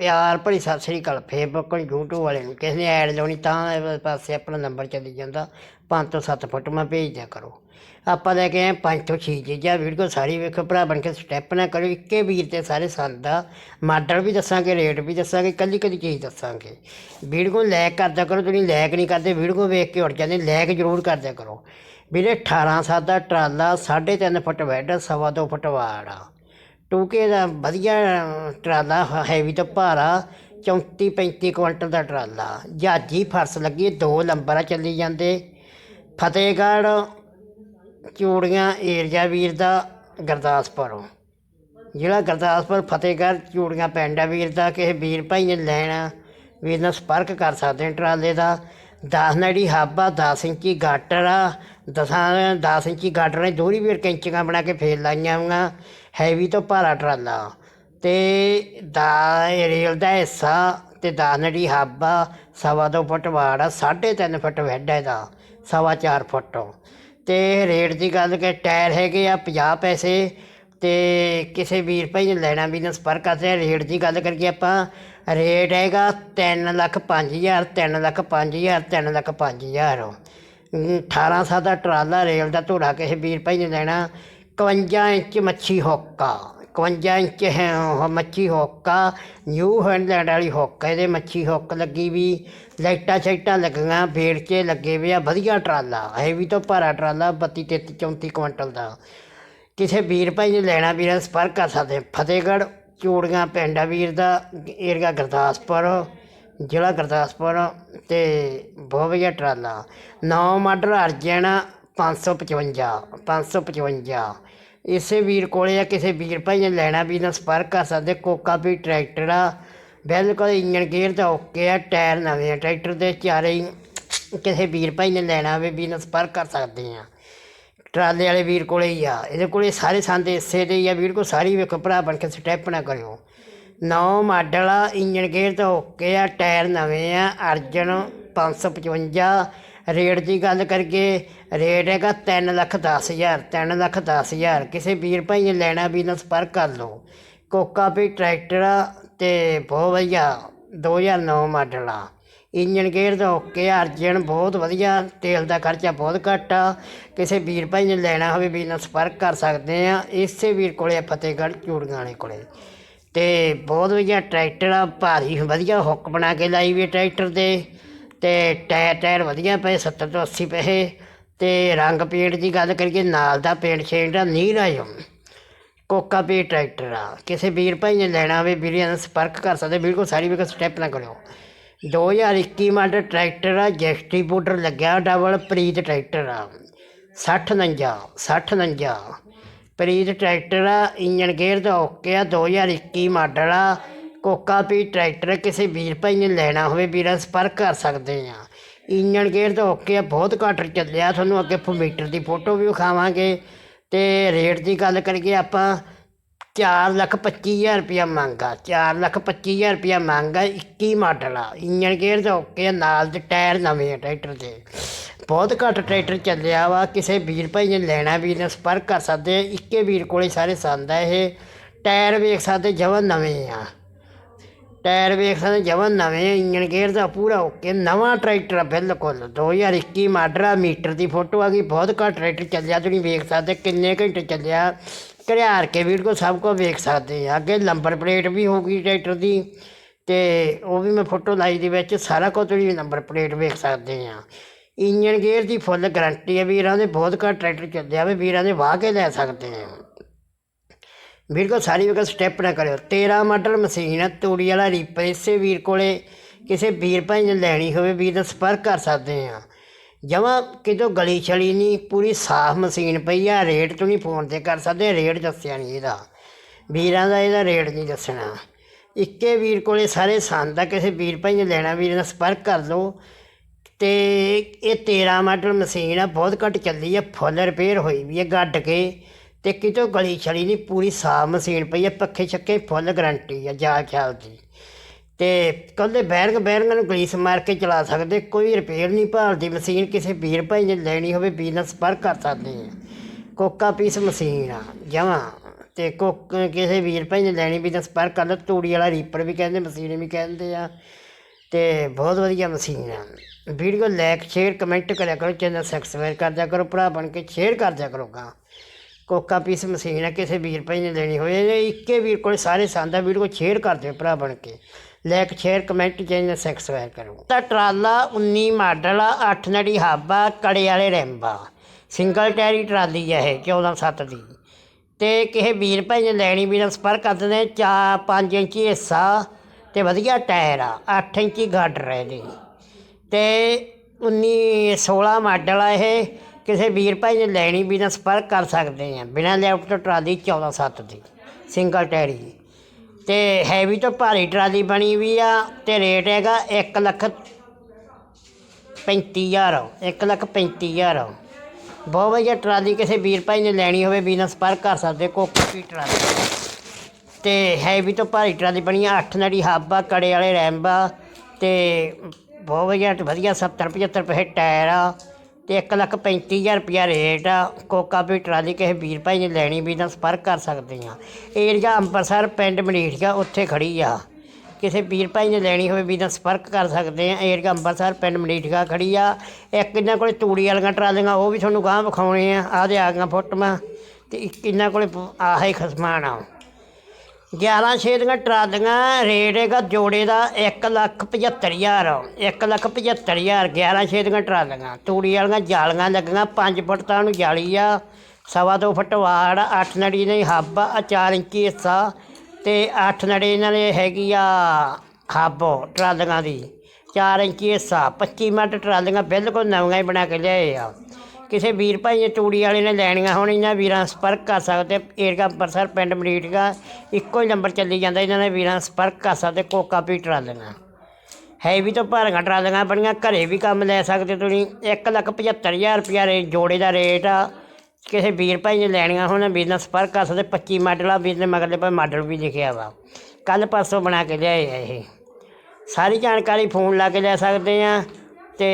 ਪਿਆਰ ਭਰੀ ਸਤਿ ਸ੍ਰੀ ਅਕਾਲ। ਫੇਸਬੁੱਕ ਔਰ YouTube ਵਾਲੇ ਨੂੰ ਕਿਸੇ ਨੇ ਐਡ ਲਾਉਣੀ ਤਾਂ ਪਾਸੇ ਆਪਣਾ ਨੰਬਰ ਚੱਲੀ ਜਾਂਦਾ। ਪੰਜ ਤੋਂ ਸੱਤ ਫੁੱਟ ਮੈਂ ਭੇਜ ਦਿਆ ਕਰੋ। ਆਪਾਂ ਲੈ ਕੇ ਆਏ 5 ਤੋਂ ਛੇ ਚੀਜ਼ਾਂ ਵੀਡੀਓ ਸਾਰੀ ਵੇਖੋ, ਭਰਾ ਬਣ ਕੇ ਸਟੈਪ ਨਾ ਕਰੋ। ਇੱਕੇ ਵੀਰ ਤੇ ਸਾਰੇ ਸੰਦ ਦਾ ਮਾਡਲ ਵੀ ਦੱਸਾਂਗੇ ਰੇਟ ਵੀ ਦੱਸਾਂਗੇ ਕੱਲੀ ਕੱਲੀ ਚੀਜ਼ ਦੱਸਾਂਗੇ। ਵੀਡੀਓ ਲਾਇਕ ਕਰਦਿਆ ਕਰੋ, ਤੁਸੀਂ ਲਾਇਕ ਨਹੀਂ ਕਰਦੇ, ਵੀਡੀਓ ਵੇਖ ਕੇ ਉੱਠ ਜਾਂਦੇ ਲਾਇਕ ਜ਼ਰੂਰ ਕਰਦਿਆ ਕਰੋ। ਵੀਰੇ 18 ਸਾਲ ਦਾ ਟਰਾਲਾ 3.5 ਫੁੱਟ ਬੈੱਡ ਸਵਾ ਦੋ ਫੁੱਟ ਵਾੜ ਆ। ਟੂਕੇ ਦਾ ਵਧੀਆ ਟਰਾਲਾ ਹੈਵੀ ਤੋਂ ਭਾਰਾ 34 35 ਕੁਇੰਟਲ ਦਾ ਟਰਾਲਾ। ਜਹਾਜੀ ਫਰਸ ਲੱਗੀ, ਦੋ ਲੰਬਰਾਂ ਚੱਲੀ ਜਾਂਦੇ। ਫਤਿਹਗੜ੍ਹ, ਚੂੜੀਆਂ ਏਰਜਾ ਵੀਰ ਦਾ, ਗੁਰਦਾਸਪੁਰ। ਜਿਹੜਾ ਗੁਰਦਾਸਪੁਰ, ਫਤਿਹਗੜ੍ਹ, ਚੂੜੀਆਂ ਪਿੰਡ ਆ ਵੀਰ ਦਾ, ਕਿਸੇ ਵੀਰ ਭਾਈ ਨੇ ਲੈਣਾ, ਵੀਰ ਨਾਲ ਸੰਪਰਕ ਕਰ ਸਕਦੇ ਨੇ ਟਰਾਲੇ ਦਾ। 10 ਨੜੀ ਹਾਬਾ 10 ਇੰਚੀ ਗਾਟਰ ਆ ਦਸਾਂ 10 ਇੰਚੀ ਗਾਡਰ ਨੇ ਦੋਹਰੀ ਵੀਰ ਕੈਂਚੀਆਂ ਬਣਾ ਕੇ ਫੇਰ ਲਾਈਆਂ ਵਾਂ। ਹੈਵੀ ਤੋਂ ਭਾਰਾ ਟਰਾਲਾ। ਤੇ ਦਾ ਰੇਲ ਦਾ ਹਿੱਸਾ ਤੇ 10 ਨੜੀ ਹਾਬਾ ਸਵਾ ਦੋ ਫੁੱਟ ਵਾੜ ਆ 3.5 ਫੁੱਟ ਵੈਡ ਇਹਦਾ, ਸਵਾ ਚਾਰ ਫੁੱਟ। ਤੇ ਰੇਟ ਦੀ ਗੱਲ ਕਿ ਟਾਇਰ ਹੈਗੇ ਆ 50 ਪੈਸੇ ਤੇ ਕਿਸੇ ਵੀਰ ਭਾਈ ਨੇ ਲੈਣਾ ਵੀ ਨਾ ਸੰਪਰਕ ਕਰਦੇ ਆ, ਰੇਟ ਦੀ ਗੱਲ ਕਰੀਏ ਆਪਾਂ, ਰੇਟ ਹੈਗਾ 3 ਲੱਖ 5000 3 ਲੱਖ 5000 3 ਲੱਖ 5000 18 ਸਾਲ ਦਾ ਟਰਾਲਾ ਰੇਲ ਦਾ ਧੋੜਾ ਕਿਸੇ ਵੀਰ ਭਾਈ ਨੇ ਲੈਣਾ। 51 ਇੰਚ ਮੱਛੀ ਹੋਕਾ। 51 ਇੰਚ ਹੈ ਉਹ ਮੱਛੀ ਹੋਕਾ। ਨਿਊ ਹੈਂਡਲੈਂਡ ਵਾਲੀ ਹੁੱਕ। ਇਹਦੇ ਮੱਛੀ ਹੁੱਕ ਲੱਗੀ ਵੀ। ਲਾਈਟਾਂ ਸ਼ਾਈਟਾਂ ਲੱਗੀਆਂ। ਵੇੜਚੇ ਲੱਗੇ ਵੀ ਆ। ਵਧੀਆ ਟਰਾਲਾ। ਹੈ ਵੀ ਤੋਂ ਭਾਰਾ ਟਰਾਲਾ 32 33 34 ਕੁਇੰਟਲ ਦਾ। ਕਿਸੇ ਵੀਰ ਭਾਈ ਨੇ ਲੈਣਾ ਵੀਰਾਂ ਸੰਪਰਕ ਕਰ ਸਕਦੇ। ਫਤਿਹਗੜ੍ਹ ਚੂੜੀਆਂ ਪਿੰਡ ਆ ਵੀਰ ਦਾ। ਏਰੀਆ ਗੁਰਦਾਸਪੁਰ। ਜ਼ਿਲ੍ਹਾ ਗੁਰਦਾਸਪੁਰ ਅਤੇ ਬਹੁਤ ਵਧੀਆ ਟਰਾਲਾ। ਨੌ ਮਾਡਲ ਅਰਜਨ 555 555 ਇਸੇ ਵੀਰ ਕੋਲ ਆ, ਕਿਸੇ ਵੀਰ ਭਾਈ ਨੇ ਲੈਣਾ ਵੀ ਨਾ, ਸੰਪਰਕ ਕਰ ਸਕਦੇ, ਕੋਕਾ ਵੀ ਟਰੈਕਟਰ ਆ। ਬਿਲਕੁਲ ਇੰਜਨ ਗੇਅਰ ਦਾ ਓਕੇ ਆ, ਟਾਇਰ ਨਵੇਂ ਆ, ਟਰੈਕਟਰ ਦੇ ਚਾਰੇ ਹੀ ਕਿਸੇ ਵੀਰ ਭਾਈ ਨੇ ਲੈਣਾ ਹੋਵੇ ਵੀ ਨਾ, ਸੰਪਰਕ ਕਰ ਸਕਦੇ ਆ। ਟਰਾਲੇ ਵਾਲੇ ਵੀਰ ਕੋਲੇ ਹੀ ਆ, ਇਹਦੇ ਕੋਲੇ ਸਾਰੇ ਸੰਦ ਇਸੇ ਦੇ ਹੀ ਆ। ਵੀਰ ਕੋ ਸਾਰੀ ਵੇਖੋ, ਭਰਾ ਬਣ ਕੇ ਸਟੈਪ ਨਾ ਕਰਿਓ। ਨੌ ਮਾਡਲ ਆ ਇੰਜਨ ਗੇਅਰ ਤਾਂ ਓਕੇ ਆ ਟਾਇਰ ਨਵੇਂ ਆ ਅਰਜਨ 555 ਰੇਟ ਦੀ ਗੱਲ ਕਰੀਏ ਰੇਟ ਹੈਗਾ 3 ਲੱਖ 10 ਹਜ਼ਾਰ 3 ਲੱਖ 10 ਹਜ਼ਾਰ। ਕਿਸੇ ਵੀਰ ਭਾਈ ਨੇ ਲੈਣਾ ਵੀ ਨਾ ਸੰਪਰਕ ਕਰ ਲਓ। ਕੋਕਾ ਵੀ ਟਰੈਕਟਰ ਆ ਤੇ ਬਹੁਤ ਵਧੀਆ 2009 ਮਾਡਲ ਆ। ਇੰਜਨ ਗੇਅਰ ਦਾ ਓਕੇ ਆ, ਅਰਜਨ ਬਹੁਤ ਵਧੀਆ ਤੇਲ ਦਾ ਖਰਚਾ ਬਹੁਤ ਘੱਟ ਆ। ਕਿਸੇ ਵੀਰ ਭਾਈ ਨੇ ਲੈਣਾ ਹੋਵੇ ਵੀ ਨਾਲ ਸੰਪਰਕ ਕਰ ਸਕਦੇ ਆ ਇਸੇ ਵੀਰ ਕੋਲੇ ਆ ਫਤਿਹਗੜ੍ਹ ਚੂੜੀਆਂ ਵਾਲੇ ਕੋਲੇ। ਤੇ ਬਹੁਤ ਵਧੀਆ ਟਰੈਕਟਰ ਆ, ਭਾਰੀ ਵਧੀਆ ਹੁੱਕ ਬਣਾ ਕੇ ਲਾਈ ਵੀ ਟਰੈਕਟਰ ਦੇ ਤੇ ਟਾਇਰ ਟਾਇਰ ਵਧੀਆ ਪਏ 70 ਤੋਂ 80 ਪੈਸੇ ਤੇ ਰੰਗ ਪੇਂਟ ਦੀ ਗੱਲ ਕਰੀਏ, ਨਾਲ ਦਾ ਪੇਂਟ ਸ਼ੇਡ ਆ, ਨੀਲ ਆ। ਜੋ ਕੋਕਾ ਪੇ ਟਰੈਕਟਰ ਆ। ਕਿਸੇ ਵੀਰ ਭਾਈ ਨੇ ਲੈਣਾ ਹੋਵੇ, ਵੀਰਾਂ ਨਾਲ ਸੰਪਰਕ ਕਰ ਸਕਦੇ, ਬਿਲਕੁਲ ਸਾਰੀ ਵੀ ਸਟੈਪ ਨਾ ਕਰਿਓ। 2021 ਮਾਡਲ ਟਰੈਕਟਰ ਆ ਜੈਸਟੀ ਬੋਰਡਰ ਲੱਗਿਆ, ਡਬਲ ਪ੍ਰੀਤ ਟਰੈਕਟਰ ਆ। 60 49 60 49 ਪ੍ਰੀਤ ਟਰੈਕਟਰ ਆ ਇੰਜਨ ਗੇਅਰ ਦਾ ਓਕੇ ਆ 2021 ਮਾਡਲ ਆ। ਕੋਕਾ ਪੀ ਟਰੈਕਟਰ ਕਿਸੇ ਵੀਰ ਭਾਈ ਨੇ ਲੈਣਾ ਹੋਵੇ, ਵੀਰਾਂ ਸੰਪਰਕ ਕਰ ਸਕਦੇ ਆ। ਇੰਜਨ ਗੇਅਰ ਦਾ ਓਕੇ ਆ, ਬਹੁਤ ਘੱਟ ਚੱਲਿਆ। ਤੁਹਾਨੂੰ ਅੱਗੇ ਮੀਟਰ ਦੀ ਫੋਟੋ ਵੀ ਵਿਖਾਵਾਂਗੇ। ਤੇ ਰੇਟ ਦੀ ਗੱਲ ਕਰੀਏ ਆਪਾਂ ਚਾਰ ਲੱਖ ਪੱਚੀ ਹਜ਼ਾਰ ਰੁਪਇਆ ਮੰਗਾ ਚਾਰ ਲੱਖ ਪੱਚੀ ਹਜ਼ਾਰ ਰੁਪਇਆ ਮੰਗਾ 21 ਮਾਡਲ ਆ ਇੰਜਨ ਗੇਅਰ ਦਾ ਓਕੇ ਆ, ਨਾਲ ਦੇ ਟਾਇਰ ਨਵੇਂ ਆ ਟਰੈਕਟਰ ਦੇ। ਬਹੁਤ ਘੱਟ ਟਰੈਕਟਰ ਚੱਲਿਆ ਵਾ, ਕਿਸੇ ਵੀਰ ਭਾਈ ਨੇ ਲੈਣਾ, ਵੀਰ ਨਾਲ ਸੰਪਰਕ ਕਰ ਸਕਦੇ ਆ, ਇੱਕੇ ਵੀਰ ਕੋਲੇ ਸਾਰੇ ਸੰਦ ਆ ਇਹ, ਟਾਇਰ ਵੇਖ ਸਕਦੇ ਜਮਾਂ ਨਵੇਂ ਆ। ਟਾਇਰ ਵੇਖ ਸਕਦੇ ਜਮਾਂ ਨਵੇਂ ਆ, ਇੰਜਨ ਗੇਅਰ ਦਾ ਪੂਰਾ ਓਕੇ ਨਵਾਂ ਟਰੈਕਟਰ ਆ ਬਿਲਕੁਲ 2021 ਮਾਡਲ ਆ ਮੀਟਰ ਦੀ ਫੋਟੋ ਆ ਗਈ ਬਹੁਤ ਘੱਟ ਟਰੈਕਟਰ ਚੱਲਿਆ ਤੁਸੀਂ ਵੇਖ ਸਕਦੇ ਕਿੰਨੇ ਘੰਟੇ ਚੱਲਿਆ ਘਰਿਆਰ ਕੇ ਵੀਡੀਓ ਸਭ ਕੁਝ ਵੇਖ ਸਕਦੇ ਆ ਅੱਗੇ ਨੰਬਰ ਪਲੇਟ ਵੀ ਹੋਊਗੀ ਟਰੈਕਟਰ ਦੀ ਤੇ ਉਹ ਵੀ ਮੈਂ ਫੋਟੋ ਲਾਈ ਦੇ ਵਿੱਚ ਸਾਰਾ ਕੁਝ ਤੁਸੀਂ ਨੰਬਰ ਪਲੇਟ ਵੇਖ ਸਕਦੇ ਆ। ਇੰਜਨ ਗੇਅਰ ਦੀ ਫੁੱਲ ਗਾਰੰਟੀ ਹੈ ਵੀਰਾਂ ਦੇ ਬਹੁਤ ਘੱਟ ਟਰੈਕਟਰ ਚੱਲਿਆ ਵੀ ਵੀਰਾਂ ਦੇ ਵਾਹ ਕੇ ਲੈ ਸਕਦੇ ਆ। ਵੀਰ ਕੋ ਸਾਰੀ ਵਕਤ ਸਟੈਪ ਨਾ ਕਰਿਓ। 13 ਮਾਡਲ ਮਸ਼ੀਨ ਹੈ ਤੂੜੀ ਵਾਲਾ ਰੀਪਰ ਇਸੇ ਵੀਰ ਕੋਲੇ ਕਿਸੇ ਵੀਰ ਭਾਈ ਨੇ ਲੈਣੀ ਹੋਵੇ, ਵੀਰ ਦਾ ਸੰਪਰਕ ਕਰ ਸਕਦੇ ਆ ਜਮਾਂ ਕਿਤੋਂ ਗਲੀ ਛਲੀ ਨਹੀਂ, ਪੂਰੀ ਸਾਫ਼ ਮਸ਼ੀਨ ਪਈ ਆ, ਰੇਟ ਤੁਸੀਂ ਫੋਨ ਤੇ ਕਰ ਸਕਦੇ, ਰੇਟ ਦੱਸਿਆ ਨਹੀਂ ਇਹਦਾ। ਵੀਰਾਂ ਦਾ ਇਹਦਾ ਰੇਟ ਨਹੀਂ ਦੱਸਣਾ। ਇੱਕੇ ਵੀਰ ਕੋਲੇ ਸਾਰੇ ਸੰਦ ਆ, ਕਿਸੇ ਵੀਰ ਭਾਈ ਨੇ ਲੈਣਾ, ਵੀਰ ਨਾਲ ਸੰਪਰਕ ਕਰ ਲਓ। ਤੇ ਇਹ 13 ਮਾਡਲ ਮਸ਼ੀਨ ਆ, ਬਹੁਤ ਘੱਟ ਚੱਲੀ ਆ, ਫੁੱਲ ਰਿਪੇਅਰ ਹੋਈ ਵੀ ਹੈ ਗੱਡ ਕੇ। ਤੇ ਕਿਤੋਂ ਗਲੀ ਛਲੀ ਨਹੀਂ ਪੂਰੀ ਸਾਫ਼ ਮਸ਼ੀਨ ਪਈ ਹੈ ਪੱਖੇ ਛੱਕੇ ਫੁੱਲ ਗਰੰਟੀ ਆ ਜਾ ਖਿਆਲ ਦੀ। ਤੇ ਕੱਲੇ ਬੈਰੰਗ ਬੈਰੰਗ ਨੂੰ ਗਲੀਸ ਮਾਰ ਕੇ ਚਲਾ ਸਕਦੇ, ਕੋਈ ਰਿਪੇਅਰ ਨਹੀਂ ਭਾਲਦੀ, ਮਸ਼ੀਨ ਕਿਸੇ ਵੀਰ ਭਾਈ ਨੇ ਲੈਣੀ ਹੋਵੇ ਵੀਰ ਨਾਲ ਸੰਪਰਕ ਕਰ ਸਕਦੇ ਆ। ਕੋਕਾ ਪੀਸ ਮਸ਼ੀਨ ਆ, ਜਮਾਂ। ਤੇ ਕੁੱਕ ਕਿਸੇ ਵੀਰ ਭਾਈ ਨੇ ਲੈਣੀ ਵੀ ਤਾਂ ਸੰਪਰਕ ਕਰ ਲਓ, ਤੂੜੀ ਵਾਲਾ ਰੀਪਰ ਵੀ ਕਹਿੰਦੇ, ਮਸ਼ੀਨ ਵੀ ਕਹਿੰਦੇ ਆ। ਤੇ ਬਹੁਤ ਵਧੀਆ ਮਸ਼ੀਨ ਆ। ਵੀਡੀਓ ਲਾਈਕ ਸ਼ੇਅਰ ਕਮੈਂਟ ਕਰਿਆ ਕਰੋ ਚੈਨਲ ਸਬਸਕ੍ਰਾਈਬ ਕਰਦਿਆ ਕਰੋ, ਭਰਾ ਬਣ ਕੇ ਸ਼ੇਅਰ ਕਰ ਦਿਆ ਕਰੋ ਗਾ। ਕੋਕਾ ਪੀਸ ਮਸ਼ੀਨ ਆ, ਕਿਸੇ ਵੀਰ ਭਾਈ ਨੇ ਲੈਣੀ ਹੋਵੇ। ਇਹ ਇੱਕੇ ਵੀਰ ਕੋਲ ਸਾਰੇ ਸੰਦਾ ਵੀਡੀਓ ਸ਼ੇਅਰ ਕਰ ਦਿਓ ਭਰਾ ਬਣ ਕੇ। Like share comment channel subscribe ਕਰੋ। ਤਾਂ ਟਰਾਲਾ 19 ਮਾਡਲ ਆ 8 ਨੜੀ ਹਾਬਾ, ਕੜੇ ਵਾਲੇ ਰੈਂਬਾ। ਸਿੰਗਲ ਟਾਇਰੀ ਟਰਾਲੀ ਆ ਇਹ 14 7 ਦੀ। ਤੇ ਕਿਸੇ ਵੀਰ ਭਾਈ ਨੇ ਲੈਣੀ ਵੀ ਤਾਂ ਸੰਪਰਕ ਕਰਦੇ ਨੇ ਚਾ 5 ਇੰਚੀ ਹਿੱਸਾ ਤੇ ਵਧੀਆ ਟਾਇਰ ਆ 8 ਇੰਚੀ ਗਾਡਰ ਹੈ ਇਹਦੀ। ਤੇ 19 16 ਮਾਡਲ ਆ ਇਹ ਕਿਸੇ ਵੀਰ ਭਾਈ ਨੇ ਲੈਣੀ ਵੀ ਤਾਂ ਸੰਪਰਕ ਕਰ ਸਕਦੇ ਆ। ਬਿਨਾਂ ਲੈਫਟ ਤੋਂ ਟਰਾਲੀ 14 7 ਦੀ ਸਿੰਗਲ ਟਾਇਰੀ ਤੇ ਹੈਵੀ ਤੋਂ ਭਾਰੀ ਟਰਾਲੀ ਬਣੀ ਵੀ ਆ ਤੇ ਰੇਟ ਹੈਗਾ 1 ਲੱਖ 35000 1 ਲੱਖ 35000 ਬਹੁਤ ਵਧੀਆ ਟਰਾਲੀ ਕਿਸੇ ਵੀਰ ਭਾਈ ਨੇ ਲੈਣੀ ਹੋਵੇ ਬਿਨਾਂ ਸੰਪਰਕ ਕਰ ਸਕਦੇ ਕੋਕੋ ਦੀ ਟਰਾਲੀ। ਤੇ ਹੈਵੀ ਤੋਂ ਭਾਰੀ ਟਰਾਲੀ ਬਣੀ ਆ 8 ਨੜੀ ਹਾਬਾ, ਕੜੇ ਵਾਲੇ ਰੈਂਬਾ ਤੇ ਬਹੁਤ ਵਧੀਆ ਵਧੀਆ 70 75 ਰੁਪਏ ਟਾਇਰ ਆ। ਤੇ 1 ਲੱਖ 35000 ਰੁਪਇਆ ਰੇਟ ਆ, ਕੋਕਾ ਵੀ ਟਰਾਲੀ ਕਿਸੇ ਵੀਰ ਭਾਈ ਨੇ ਲੈਣੀ, ਵੀ ਤਾਂ ਸੰਪਰਕ ਕਰ ਸਕਦੇ ਆ ਏਰੀਆ ਅੰਮ੍ਰਿਤਸਰ ਪਿੰਡ ਮਨੀਠੀਆ, ਉੱਥੇ ਖੜੀ ਆ। ਕਿਸੇ ਵੀਰ ਭਾਈ ਨੇ ਲੈਣੀ ਹੋਵੇ, ਵੀ ਤਾਂ ਸੰਪਰਕ ਕਰ ਸਕਦੇ ਆ ਏਰੀਆ ਅੰਮ੍ਰਿਤਸਰ ਪਿੰਡ ਮਨੀਠੀਆ ਖੜੀ ਆ, ਇੱਕ ਇਹਨਾਂ ਕੋਲੇ ਤੂੜੀ ਵਾਲੀਆਂ ਟਰਾਲੀਆਂ, ਉਹ ਵੀ ਤੁਹਾਨੂੰ ਗਾਂ ਵਿਖਾਉਣੇ ਆ। ਆਦੇ ਆ ਗਈਆਂ ਫੋਟੋਆਂ, ਤੇ ਇੱਕ ਇਹਨਾਂ ਕੋਲੇ ਆਹੇ ਹੀ ਖਸਮਾਨ ਆ। 11 ਛੇ ਦੀਆਂ ਟਰਾਲੀਆਂ, ਰੇਟ ਹੈਗਾ ਜੋੜੇ ਦਾ 1 ਲੱਖ 75000 1 ਲੱਖ 75000 11 ਛੇ ਦੀਆਂ ਟਰਾਲੀਆਂ। ਤੂੜੀ ਵਾਲੀਆਂ ਜਾਲੀਆਂ ਲੱਗੀਆਂ 5 ਫੁੱਟ ਤਾਂ ਉਹਨੂੰ ਜਾਲੀ ਆ। ਸਵਾ ਦੋ ਫੁੱਟ ਵਾੜ 8 ਨੜੀ ਦੀ ਹੱਬ ਆ 4 ਇੰਚੀ ਹਿੱਸਾ ਤੇ 8 ਨੜੀ ਇਹਨਾਂ ਨੇ ਹੈਗੀ ਆ ਹੱਬ ਟਰਾਲੀਆਂ ਦੀ। 4 ਇੰਚੀ ਹਿੱਸਾ 25 ਮਿੰਟ ਟਰਾਲੀਆਂ ਬਿਲਕੁਲ ਨਵੀਆਂ ਹੀ ਬਣਾ ਕੇ ਲਿਆਏ ਆ। ਕਿਸੇ ਵੀਰ ਭਾਈ ਨੇ ਤੂੜੀ ਵਾਲੇ ਨੇ ਲੈਣੀਆਂ ਹੋਣ ਇਹਨਾਂ ਵੀਰਾਂ ਸੰਪਰਕ ਕਰ ਸਕਦੇ ਏਰਗਾ ਅੰਮ੍ਰਿਤਸਰ ਪਿੰਡ ਮਰੀਟਗਾ ਇੱਕੋ ਹੀ ਨੰਬਰ ਚੱਲੀ ਜਾਂਦਾ, ਇਹਨਾਂ ਨੇ ਵੀਰਾਂ ਸੰਪਰਕ ਕਰ ਸਕਦੇ ਕੋਕਾ ਪੀ ਟਰਾਲੀਆਂ ਹੈਵੀ ਤਾਂ ਭਾਰੀਆਂ ਟਰਾਲੀਆਂ ਬਣੀਆਂ ਘਰੇ ਵੀ ਕੰਮ ਲੈ ਸਕਦੇ ਤੁਸੀਂ। 1 ਲੱਖ 75000 ਰੁਪਇਆ ਰੇ, ਜੋੜੇ ਦਾ ਰੇਟ ਆ। ਕਿਸੇ ਵੀਰ ਭਾਈ ਨੇ ਲੈਣੀਆਂ ਹੋਣ ਵੀਰ ਨਾਲ ਸੰਪਰਕ ਕਰ ਸਕਦੇ 25 ਮਾਡਲ ਆ, ਵੀਰ ਨੇ ਮਗਰਲੇ ਪਰ ਮਾਡਲ ਵੀ ਲਿਖਿਆ ਵਾ। ਕੱਲ ਪਰਸੋਂ ਬਣਾ ਕੇ ਲਿਆਏ ਆ ਇਹ। ਸਾਰੀ ਜਾਣਕਾਰੀ ਫੋਨ ਲਾ ਕੇ ਲੈ ਸਕਦੇ ਆ। ਤੇ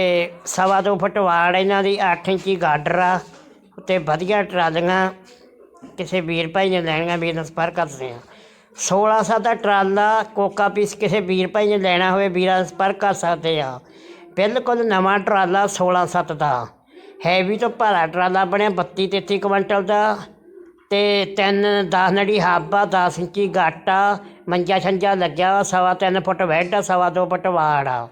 ਸਵਾ ਦੋ ਫੁੱਟ ਵਾੜ ਇਹਨਾਂ ਦੀ 8 ਇੰਚੀ ਗਾਡਰ ਆ ਤੇ ਵਧੀਆ ਟਰਾਲੀਆਂ ਕਿਸੇ ਵੀਰ ਭਾਈ ਨੇ ਲੈਣੀਆਂ ਵੀਰ ਨਾਲ ਸੰਪਰਕ ਕਰ ਸਕਦੇ ਆ 1600 ਦਾ ਟਰਾਲਾ ਕੋਕਾ ਪੀਸ ਕਿਸੇ ਵੀਰ ਭਾਈ ਨੇ ਲੈਣਾ ਹੋਵੇ ਵੀਰਾਂ ਨਾਲ ਸੰਪਰਕ ਕਰ ਸਕਦੇ ਆ। ਬਿਲਕੁਲ ਨਵਾਂ ਟਰਾਲਾ 1600 ਦਾ। ਹੈਵੀ ਤੋਂ ਭਾਰਾ ਟਰਾਲਾ ਬਣਿਆ 32 33 ਕੁਇੰਟਲ ਦਾ ਤੇ ਤਿੰਨ 10 ਨੜੀ ਹਾਬਾ 10 ਇੰਚੀ ਗਾਟਾ ਮੰਜਾ ਛੰਜਾ ਲੱਗਿਆ ਵਾ, ਸਵਾ ਤਿੰਨ ਫੁੱਟ ਵੈਡ ਆ ਸਵਾ ਦੋ ਫੁੱਟ ਵਾੜ ਆ।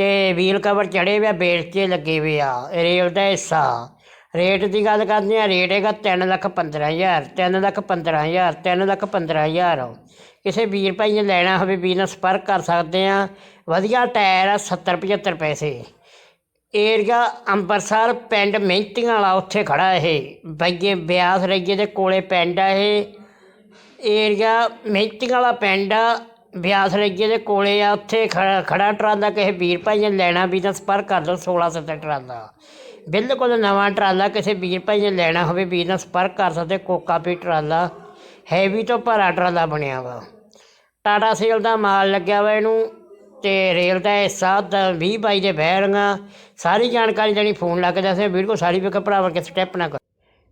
ਤੇ ਵੀਲ ਕਵਰ ਚੜੇ ਵੇ ਬੇਲਚੇ ਲੱਗੇ ਵੇ ਆ। ਰੇਲ ਦਾ ਹਿੱਸਾ। ਰੇਟ ਦੀ ਗੱਲ ਕਰਦੇ ਆ, ਰੇਟ ਹੈਗਾ 3 ਲੱਖ 15000 3 ਲੱਖ 15000 3 ਲੱਖ 15000 ਕਿਸੇ ਵੀਰ ਭਾਈ ਨੇ ਲੈਣਾ ਹੋਵੇ, ਵੀਰ ਨਾਲ ਸੰਪਰਕ ਕਰ ਸਕਦੇ ਆ। ਵਧੀਆ ਟਾਇਰ ਆ 70 75 ਪੈਸੇ। ਏਰੀਆ ਅੰਮ੍ਰਿਤਸਰ ਪਿੰਡ ਮਿਹਨਤੀਆਂ ਵਾਲਾ ਉੱਥੇ ਖੜਾ ਇਹ। ਬੱਗੇ ਬਿਆਸ ਰਈਏ ਦੇ ਕੋਲੇ ਪਿੰਡ ਆ ਇਹ। ਏਰੀਆ ਮਿਹਨਤੀਆਂ ਵਾਲਾ ਪਿੰਡ ਆ ਬਿਆਸ ਰਈਏ ਦੇ ਕੋਲੇ ਆ, ਉੱਥੇ ਖੜਾ ਖੜਾ ਟਰਾਲਾ, ਕਿਸੇ ਵੀਰ ਭਾਈ ਨੇ ਲੈਣਾ ਵੀ ਤਾਂ ਸੰਪਰਕ ਕਰ ਲਓ 1600 ਦਾ ਟਰਾਲਾ। ਬਿਲਕੁਲ ਨਵਾਂ ਟਰਾਲਾ ਕਿਸੇ ਵੀਰ ਭਾਈ ਨੇ ਲੈਣਾ ਹੋਵੇ, ਵੀਰ ਨਾਲ ਸੰਪਰਕ ਕਰ ਸਕਦੇ, ਕੋਕਾ ਵੀ ਟਰਾਲਾ, ਹੈਵੀ ਤੋਂ ਭਰਾ ਟਰਾਲਾ ਬਣਿਆ ਵਾ। ਟਾਟਾ ਸੇਲ ਦਾ ਮਾਲ ਲੱਗਿਆ ਵਾ ਇਹਨੂੰ, ਤੇ ਰੇਲ ਦਾ ਹਿੱਸਾ ਦਾ 20 ਬਾਈ ਦੇ ਬਹਿਰਗਾ ਸਾਰੀ ਜਾਣਕਾਰੀ ਦੇਣੀ, ਫੋਨ ਲਾ ਕੇ ਦੱਸੇ ਵੀਡੀਓ ਸਾਰੀ ਵੀ ਭਰਾਵਾਂ ਕੇ ਸਟੈਪ ਨਾ ਕਰ।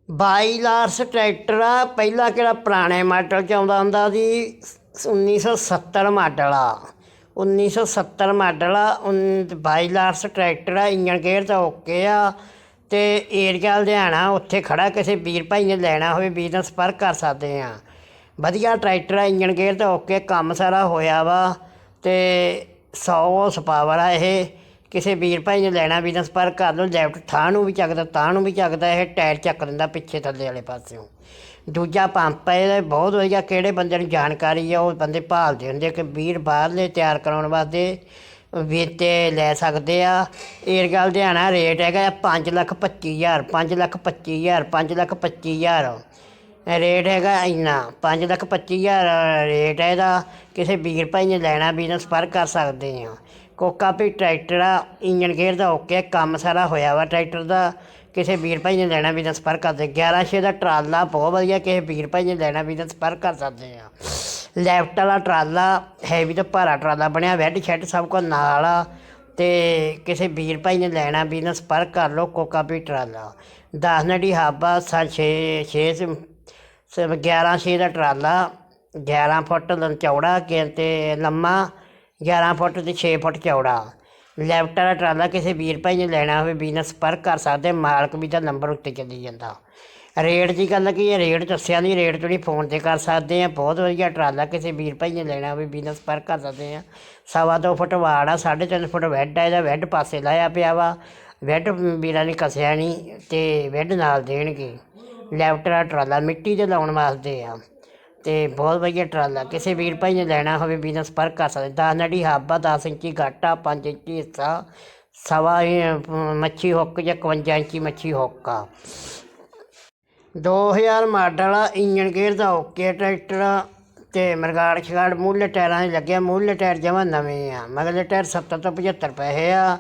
22 ਲਾਰਸ ਟਰੈਕਟਰ ਆ, ਪਹਿਲਾ ਕਿਹੜਾ ਪੁਰਾਣੇ ਮਾਡਲ ਚ ਆਉਂਦਾ ਹੁੰਦਾ ਸੀ? 1970 ਮਾਡਲ ਆ। 1970 ਮਾਡਲ ਆ 22 ਲਾਰਸ ਟਰੈਕਟਰ ਆ ਇੰਜਨ ਗੇਅਰ ਤਾਂ ਓਕੇ ਆ। ਤੇ ਏਰੀਆ ਲੁਧਿਆਣਾ, ਉੱਥੇ ਖੜਾ ਕਿਸੇ ਵੀਰ ਭਾਈ ਨੇ ਲੈਣਾ ਹੋਵੇ ਬਿਜਨਸ ਨਾਲ ਕਰ ਸਕਦੇ ਆ। ਵਧੀਆ ਟਰੈਕਟਰ ਆ ਇੰਜਨ ਗੇਅਰ ਤਾਂ ਓਕੇ, ਕੰਮ ਸਾਰਾ ਹੋਇਆ ਵਾ। ਤੇ 100 ਸਪਾਵਰ ਆ ਇਹ। ਕਿਸੇ ਵੀਰ ਭਾਈ ਨੇ ਲੈਣਾ ਵੀ ਤਾਂ ਕਰ ਲਓ, ਲੈਫਟ ਥਾਂ ਨੂੰ ਵੀ ਚੱਕਦਾ, ਤਾਂ ਨੂੰ ਵੀ ਚੱਕਦਾ, ਇਹ ਟਾਇਰ ਚੱਕ ਦਿੰਦਾ ਪਿੱਛੇ ਥੱਲੇ ਵਾਲੇ ਪਾਸਿਓਂ। ਦੂਜਾ ਪੰਪ ਹੈ, ਇਹਦਾ ਬਹੁਤ ਵਧੀਆ ਕਿਹੜੇ ਬੰਦੇ ਨੂੰ ਜਾਣਕਾਰੀ ਆ, ਉਹ ਬੰਦੇ ਭਾਲਦੇ ਹੁੰਦੇ ਕਿ ਵੀਰ ਬਾਹਰਲੇ ਤਿਆਰ ਕਰਾਉਣ ਵਾਸਤੇ ਵੀ ਲੈ ਸਕਦੇ ਆ। ਏਰਗਾ ਲੁਧਿਆਣਾ ਰੇਟ ਹੈਗਾ 5 ਲੱਖ 25000 5 ਲੱਖ 25000 5 ਲੱਖ 25000 ਰੇਟ ਹੈਗਾ ਇੰਨਾ 5 ਲੱਖ 25000 ਰੇਟ ਹੈ ਇਹਦਾ, ਕਿਸੇ ਵੀਰ ਭਾਈ ਨੇ ਲੈਣਾ ਬਿਜਨਸ ਪਰ ਕਰ ਸਕਦੇ ਆ। ਕੋਕਾ ਵੀ ਟਰੈਕਟਰ ਆ ਇੰਜਨ ਗੇਅਰ ਦਾ ਓਕੇ ਕੰਮ ਸਾਰਾ ਹੋਇਆ ਵਾ ਟਰੈਕਟਰ ਦਾ। ਕਿਸੇ ਵੀਰ ਭਾਈ ਨੇ ਲੈਣਾ ਵੀ ਨਾਲ ਸੰਪਰਕ ਕਰਦੇ। 11 ਛੇ ਦਾ ਟਰਾਲਾ ਬਹੁਤ ਵਧੀਆ, ਕਿਸੇ ਵੀਰ ਭਾਈ ਨੇ ਲੈਣਾ ਵੀ ਨਾਲ ਸੰਪਰਕ ਕਰ ਸਕਦੇ ਆ। ਲੈਫਟ ਵਾਲਾ ਟਰਾਲਾ ਹੈਵੀ ਤੇ ਭਾਰਾ ਟਰਾਲਾ ਬਣਿਆ, ਵੈੱਡ ਸ਼ੈਡ ਸਭ ਕੁਝ ਨਾਲ ਆ। ਤੇ ਕਿਸੇ ਵੀਰ ਭਾਈ ਨੇ ਲੈਣਾ ਵੀ ਨਾਲ ਸੰਪਰਕ ਕਰ ਲਓ, ਕੋਕਾ ਵੀ ਟਰਾਲਾ। 10 ਨੜੀ ਹਾਬਾ, ਸਾ 6 6 ਸਿਰਫ 11 ਛੇ ਦਾ ਟਰਾਲਾ। 11 ਫੁੱਟ ਚੌੜਾ ਕਿ ਤੇ ਲੰਮਾ 11 ਫੁੱਟ ਤੇ 6 ਫੁੱਟ ਚੌੜਾ। ਲੈਫਟ ਵਾਲਾ ਟਰਾਲਾ ਕਿਸੇ ਵੀਰ ਭਾਈ ਨੇ ਲੈਣਾ ਹੋਵੇ, ਬਿਜ਼ਨਸ ਪਰ ਕਰ ਸਕਦੇ, ਮਾਲਕ ਵੀ ਤਾਂ ਨੰਬਰ ਉੱਤੇ ਚੱਲੀ ਜਾਂਦਾ। ਰੇਟ ਦੀ ਗੱਲ ਕੀ ਹੈ ਰੇਟ ਦੱਸਿਆ ਨਹੀਂ, ਰੇਟ ਤੁਸੀਂ ਫੋਨ ਤੇ ਕਰ ਸਕਦੇ ਆ, ਬਹੁਤ ਵਧੀਆ ਟਰਾਲਾ ਕਿਸੇ ਵੀਰ ਭਾਈ ਨੇ ਲੈਣਾ ਹੋਵੇ, ਬਿਜ਼ਨਸ ਪਰ ਕਰ ਸਕਦੇ ਆ। ਸਵਾ ਦੋ ਫੁੱਟ ਵਾੜ ਆ 3.5 ਫੁੱਟ ਵੈੱਡ ਆ, ਇਹਦਾ ਵੈੱਡ ਪਾਸੇ ਲਾਇਆ ਪਿਆ ਵਾ। ਵੈੱਡ ਵੀਰਾਂ ਨੇ ਕਸਿਆ ਨਹੀਂ ਤੇ ਵੈੱਡ ਨਾਲ ਦੇਣਗੇ। ਲੈਫਟ ਵਾਲਾ ਟਰਾਲਾ ਮਿੱਟੀ ਦੇ ਲਾਉਣ ਵਾਸਤੇ ਆ। ਤੇ ਬਹੁਤ ਵਧੀਆ ਟਰਾਲਾ, ਕਿਸੇ ਵੀਰ ਭਾਈ ਨੇ ਲੈਣਾ ਹੋਵੇ ਬਿਜ਼ਨਸ ਪਰ ਕਰ ਸਕਦੇ 10 ਨੜੀ ਹਾਬਾ 10 ਇੰਚੀ ਗਾਟਾ 5 ਇੰਚੀ ਹਿੱਸਾ, ਸਵਾ ਮੱਛੀ ਹੁੱਕ ਜਾਂ 51 ਇੰਚੀ ਮੱਛੀ ਹੁੱਕ ਆ। 2000 ਮਾਡਲ ਆ ਇੰਜਨ ਗੇਅਰ ਦਾ ਓਕੇ ਟਰੈਕਟਰ ਆ, ਤੇ ਮਰਗਾੜ ਛਗਾੜ ਮੂਹਰੇ ਟਾਇਰਾਂ 'ਚ ਲੱਗਿਆ ਮੂਹਰੇ ਟਾਇਰ ਜਮਾਂ ਨਵੇਂ ਆ ਮਗਲੇ ਟਾਇਰ 70 ਤੋਂ 75 ਪੈਸੇ ਆ।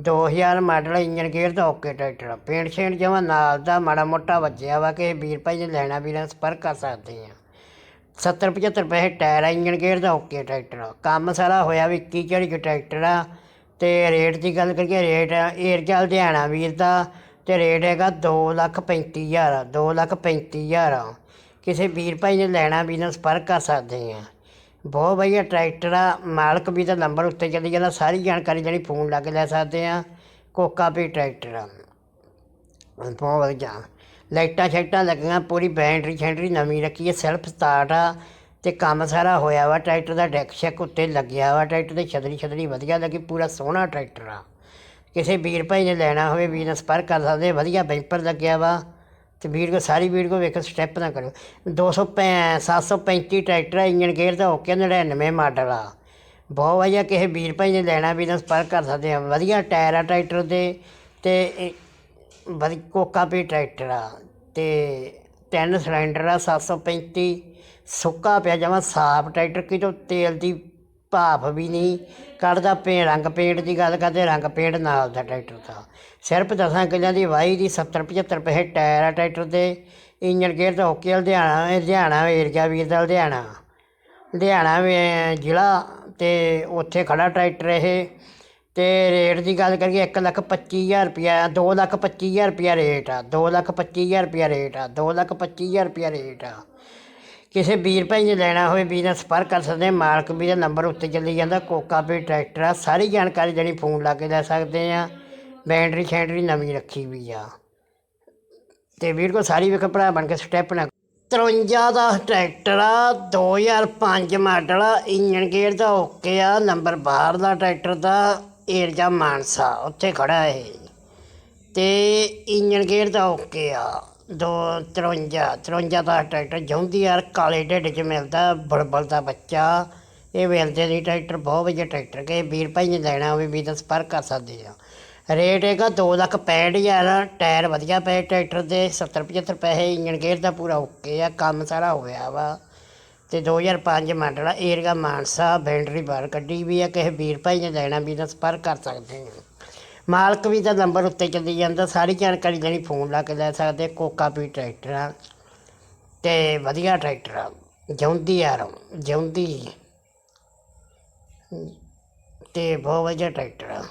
2000 ਮਾਡਲ ਇੰਜਨ ਗੇਅਰ ਦਾ ਓਕੇ ਟਰੈਕਟਰ ਪੇਂਟ ਸ਼ੇਂਟ ਜਮਾ ਨਾਲ ਦਾ, ਮਾੜਾ ਮੋਟਾ ਵੱਜਿਆ ਵਾ ਕਿ ਵੀਰ ਭਾਈ ਨੇ ਲੈਣਾ ਵੀਰਾਂ ਸੰਪਰਕ ਕਰ ਸਕਦੇ ਆ। 70 75 ਪੈਸੇ ਟਾਇਰ ਆ ਇੰਜਨ ਗੇਅਰ ਦਾ ਓਕੇ ਟਰੈਕਟਰ ਆ। ਕੰਮ ਸਾਰਾ ਹੋਇਆ ਵੀ 21 ਝੜੀ ਕੁ ਟਰੈਕਟਰ ਆ। ਤੇ ਰੇਟ ਦੀ ਗੱਲ ਕਰੀਏ, ਰੇਟ ਏਰਜਾ ਲੁਧਿਆਣਾ ਵੀਰ ਦਾ, ਤੇ ਰੇਟ ਹੈਗਾ ਦੋ ਲੱਖ ਪੈਂਤੀ ਹਜ਼ਾਰ ਦੋ ਲੱਖ ਪੈਂਤੀ ਹਜ਼ਾਰ ਕਿਸੇ ਵੀਰ ਭਾਈ ਨੇ ਲੈਣਾ ਵੀ ਨਾਲ ਸੰਪਰਕ ਕਰ ਸਕਦੇ ਆ। ਬਹੁਤ ਵਧੀਆ ਟਰੈਕਟਰ ਆ। ਮਾਲਕ ਵੀ ਤਾਂ ਨੰਬਰ ਉੱਤੇ ਚੱਲੀ ਜਾਂਦਾ, ਸਾਰੀ ਜਾਣਕਾਰੀ ਜਿਹੜੀ ਫੋਨ ਲਾ ਕੇ ਲੈ ਸਕਦੇ ਆ। ਕੋਕਾ ਵੀ ਟਰੈਕਟਰ ਆ। ਬਹੁਤ ਵਧੀਆ। ਲਾਈਟਾਂ ਸ਼ਾਈਟਾਂ ਲੱਗੀਆਂ, ਪੂਰੀ ਬੈਟਰੀ ਸ਼ੈਂਟਰੀ ਨਵੀਂ ਰੱਖੀ ਹੈ ਸੈਲਫ ਸਟਾਰਟ ਆ ਤੇ ਕੰਮ ਸਾਰਾ ਹੋਇਆ ਵਾ, ਟਰੈਕਟਰ ਦਾ ਡੈਕ ਸ਼ੈਕ ਉੱਤੇ ਲੱਗਿਆ ਵਾ, ਟਰੈਕਟਰ ਦੀ ਛਤਰੀ ਛਤਰੀ ਵਧੀਆ ਲੱਗੀ, ਪੂਰਾ ਸੋਹਣਾ ਟਰੈਕਟਰ ਆ। ਕਿਸੇ ਵੀਰ ਭਾਈ ਨੇ ਲੈਣਾ ਹੋਵੇ, ਵੀਰ ਨਾਲ ਸੰਪਰਕ ਕਰ ਸਕਦੇ, ਵਧੀਆ ਬੈਂਪਰ ਲੱਗਿਆ ਵਾ, ਤੇ ਵੀਰ ਕੋ, ਸਾਰੀ ਵੀਰ ਕੋ ਵੇਖੋ ਸਟੈਪ ਨਾ ਕਰੋ। 200 735 ਟਰੈਕਟਰ ਆ ਇੰਜਨ ਗੇਅਰ ਦਾ ਓਕੇ 99 ਮਾਡਲ ਆ। ਬਹੁਤ ਵਧੀਆ, ਕਿਸੇ ਵੀਰ ਭਾਈ ਨੇ ਲੈਣਾ ਵੀ ਨਾਲ ਸੰਪਰਕ ਕਰ ਸਕਦੇ ਆ। ਵਧੀਆ ਟਾਇਰ ਆ ਟਰੈਕਟਰ ਦੇ, ਤੇ ਇਹ ਵਧੀ ਕੋਕਾ ਵੀ ਟਰੈਕਟਰ ਆ। ਤੇ ਤਿੰਨ ਸਿਲੰਡਰ ਆ 735 ਸੁੱਕਾ ਪਿਆ ਜਮਾ ਸਾਫ਼ ਟਰੈਕਟਰ, ਕਿਤੋਂ ਤੇਲ ਦੀ ਭਾਫ ਵੀ ਨਹੀਂ। ਕੱਢਦਾ ਪੇ ਰੰਗ ਪੇਂਟ ਦੀ ਗੱਲ ਕਰਦੇ, ਰੰਗ ਪੇਂਟ ਨਾਲ ਦਾ ਟਰੈਕਟਰ ਦਾ। ਸਿਰਫ ਦਸਾਂ ਕਿੱਲਿਆਂ ਦੀ ਵਾਹੀ ਦੀ 70 75 ਪੈਸੇ ਟਾਇਰ ਆ ਟਰੈਕਟਰ ਦੇ। ਇੰਜਨ ਗੇਅਰ ਤਾਂ ਓਕੇ ਲੁਧਿਆਣਾ ਲੁਧਿਆਣਾ ਏਰੀਆ ਵੀਰ ਦਾ, ਲੁਧਿਆਣਾ। ਲੁਧਿਆਣਾ ਵੀ ਜ਼ਿਲ੍ਹਾ ਤੇ ਉੱਥੇ ਖੜਾ ਟਰੈਕਟਰ ਇਹ। ਤੇ ਰੇਟ ਦੀ ਗੱਲ ਕਰੀਏ 1 ਲੱਖ 25000 ਰੁਪਿਆ 2 ਲੱਖ 25000 ਰੁਪਿਆ ਰੇਟ ਆ 2 ਲੱਖ 25000 ਰੁਪਿਆ ਰੇਟ ਆ 2 ਲੱਖ 25000 ਰੁਪਿਆ ਰੇਟ ਆ। ਕਿਸੇ ਵੀਰ ਭਾਈ ਨੇ ਲੈਣਾ ਹੋਵੇ ਵੀਰ ਨਾਲ ਸੰਪਰਕ ਕਰ ਸਕਦੇ ਮਾਲਕ ਵੀ ਦਾ ਨੰਬਰ ਉੱਤੇ ਚੱਲੀ ਜਾਂਦਾ, ਕੋਕਾ ਵੀ ਟਰੈਕਟਰ ਆ, ਸਾਰੀ ਜਾਣਕਾਰੀ ਜਿਹੜੀ ਫੋਨ ਲਾ ਕੇ ਲੈ ਸਕਦੇ ਆ। ਬੈਟਰੀ ਸ਼ੈਟਰੀ ਨਵੀਂ ਰੱਖੀ ਵੀ ਆ। ਤੇ ਵੀਰ ਕੋ ਸਾਰੀ ਵੇਖ, ਭਰਾ ਬਣ ਕੇ ਸਟੈਪ ਨਾ 53 ਦਾ ਟਰੈਕਟਰ ਆ 2005 ਮਾਡਲ ਆ ਇੰਜਨ ਗੇਅਰ ਦਾ ਓਕੇ ਆ ਨੰਬਰ ਬਾਹਰ ਦਾ ਟਰੈਕਟਰ ਦਾ। ਏਰਜਾ ਮਾਨਸਾ, ਉੱਥੇ ਖੜਾ ਹੈ ਤੇ ਇੰਜਨ ਗੇਅਰ ਦਾ ਓਕੇ ਆ, ਦੋ 53 53 ਦਾ ਟਰੈਕਟਰ ਜੌਂਦੀ ਯਾਰ ਕਾਲੇ ਢਿੱਡ 'ਚ ਮਿਲਦਾ ਬੜਬੜ ਦਾ ਬੱਚਾ। ਇਹ ਮਿਲਦੇ ਨਹੀਂ ਟਰੈਕਟਰ, ਬਹੁਤ ਵਧੀਆ ਟਰੈਕਟਰ ਕਿ ਵੀਰ ਭਾਈ ਨੇ ਲੈਣਾ ਹੋਵੇ ਵੀ ਤਾਂ ਸੰਪਰਕ ਕਰ ਸਕਦੇ ਆ। ਰੇਟ ਹੈਗਾ ਦੋ ਲੱਖ ਪੈਂਹਠ ਹਜ਼ਾਰ, ਟਾਇਰ ਵਧੀਆ ਪਏ ਟਰੈਕਟਰ ਦੇ 70 75 ਪੈਸੇ ਇੰਜਨ ਗੇਅਰ ਦਾ ਪੂਰਾ ਓਕੇ ਆ, ਕੰਮ ਸਾਰਾ ਹੋਇਆ ਵਾ। ਤੇ 2005 ਮਾਡਲ ਆ, ਏਰੀਆ ਮਾਨਸਾ ਬੈਂਡਰੀ ਬਾਹਰ ਕੱਢੀ ਵੀ ਆ, ਕਿਸੇ ਵੀਰ ਭਾਈ ਨੇ ਲੈਣਾ ਵੀ ਤਾਂ ਸੰਪਰਕ ਕਰ ਸਕਦੇ ਆ। ਮਾਲਕ ਵੀ ਤਾਂ ਨੰਬਰ ਉੱਤੇ ਚੱਲੀ ਜਾਂਦਾ, ਸਾਰੀ ਜਾਣਕਾਰੀ ਜਿਹੜੀ ਫੋਨ ਲਾ ਕੇ ਲੈ ਸਕਦੇ ਕੋਕਾ ਵੀ ਟਰੈਕਟਰ ਆ, ਤੇ ਵਧੀਆ ਟਰੈਕਟਰ ਆ ਜੌਂਦੀ ਯਾਰ ਜੌਂਦੀ ਤੇ ਬਹੁਤ ਵਧੀਆ ਟਰੈਕਟਰ ਆ,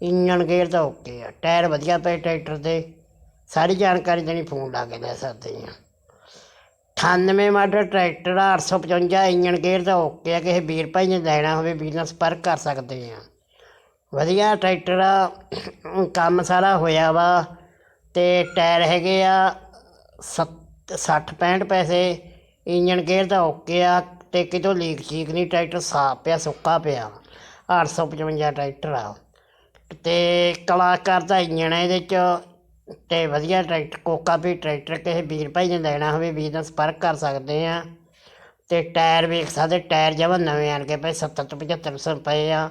ਇੰਜਣ ਗੇਅਰ ਤਾਂ ਓਕੇ ਆ, ਟਾਇਰ ਵਧੀਆ ਪਏ ਟਰੈਕਟਰ ਦੇ, ਸਾਰੀ ਜਾਣਕਾਰੀ ਦੇਣੀ ਫੋਨ ਲਾ ਕੇ ਲੈ ਸਕਦੇ ਆ। 98 ਮਾਡਲ ਟਰੈਕਟਰ ਆ ਅੱਠ ਸੌ ਪਚਵੰਜਾ ਇੰਜਣ ਗੇਅਰ ਦਾ ਓਕੇ ਆ, ਕਿਸੇ ਵੀਰ ਭਾਈ ਨੇ ਲੈਣਾ ਹੋਵੇ, ਵੀਰ ਨਾਲ ਸੰਪਰਕ ਕਰ ਸਕਦੇ ਆ। ਵਧੀਆ ਟਰੈਕਟਰ ਆ ਕੰਮ ਸਾਰਾ ਹੋਇਆ ਵਾ ਅਤੇ ਟਾਇਰ ਹੈਗੇ ਆ 60 65 ਪੈਸੇ। ਇੰਜਣ ਗੇਅਰ ਦਾ ਓਕੇ ਆ ਅਤੇ ਕਿਤੋਂ ਲੀਕ ਸ਼ੀਕ ਨਹੀਂ, ਟਰੈਕਟਰ ਸਾਫ਼ ਪਿਆ, ਸੁੱਕਾ ਪਿਆ 855 ਟਰੈਕਟਰ ਆ। ਅਤੇ ਕਲਾਕਾਰ ਦਾ ਇੰਜਣ ਹੈ ਇਹਦੇ ਚ ਅਤੇ ਵਧੀਆ ਟਰੈਕਟਰ, ਕੋਕਾ ਵੀ ਟਰੈਕਟਰ ਕਿਸੇ ਵੀਰ ਭਾਈ ਨੇ ਲੈਣਾ ਹੋਵੇ, ਵੀਰ ਨਾਲ ਸੰਪਰਕ ਕਰ ਸਕਦੇ ਹਾਂ। ਅਤੇ ਟਾਇਰ ਵੇਖ ਸਕਦੇ, ਟਾਇਰ ਜਮਾਂ ਨਵੇਂ ਆਣ ਕੇ ਪਏ 70 ਤੋਂ 75 ਸੌ ਪਏ ਆ।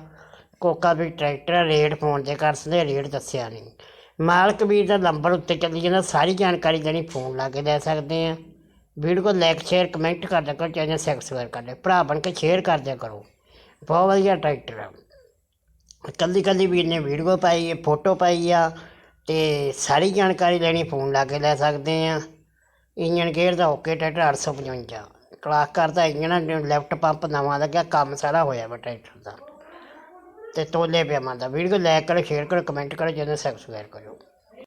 ਕੋਕਾ ਵੀ ਟਰੈਕਟਰ ਰੇਟ ਫੋਨ ਤੇ ਕਰ ਸਕਦੇ ਰੇਟ ਦੱਸਿਆ ਨਹੀਂ। ਮਾਲਕ ਵੀਰ ਦਾ ਨੰਬਰ ਉੱਤੇ ਚੱਲੀ ਜਾਂਦਾ, ਸਾਰੀ ਜਾਣਕਾਰੀ ਦੇਣੀ, ਫੋਨ ਲਾ ਕੇ ਲੈ ਸਕਦੇ ਹਾਂ। ਵੀਡੀਓ ਕੋ ਲਾਈਕ, ਸ਼ੇਅਰ, ਕਮੈਂਟ ਕਰ ਦਿਆ ਕਰੋ, ਚੈਨਲ ਸਬਸਕ੍ਰਾਈਬ ਕਰ ਦਿਓ ਭਰਾ ਬਣ ਕੇ ਸ਼ੇਅਰ ਕਰ ਦਿਆ ਕਰੋ। ਬਹੁਤ ਵਧੀਆ ਟਰੈਕਟਰ ਆ। ਕੱਲੀ ਕੱਲੀ ਵੀਰ ਨੇ ਵੀਡੀਓ ਪਾਈ ਹੈ, ਫੋਟੋ ਪਾਈ ਆ। ਅਤੇ ਸਾਰੀ ਜਾਣਕਾਰੀ ਲੈਣੀ, ਫੋਨ ਲਾ ਕੇ ਲੈ ਸਕਦੇ ਹਾਂ। ਇੰਜਣ ਗੇਅਰ ਦਾ ਓਕੇ ਟਰੈਕਟਰ ਅੱਠ ਸੌ 855 ਕਲਾਸ ਕਰਦਾ ਇੰਜਨ ਲੈਫਟ ਪੰਪ ਨਵਾਂ ਲੱਗਿਆ, ਕੰਮ ਸਾਰਾ ਹੋਇਆ ਵਾ ਟਰੈਕਟਰ ਦਾ। ਅਤੇ ਤੋਲੇ ਪਿਆ ਮੰਨਦਾ ਵੀਡੀਓ ਲਾਈਕ ਕਰੋ ਸ਼ੇਅਰ ਕਰੋ ਕਮੈਂਟ ਕਰੋ, ਚੈਨਲ ਸਬਸਕ੍ਰਾਈਬ ਕਰੋ।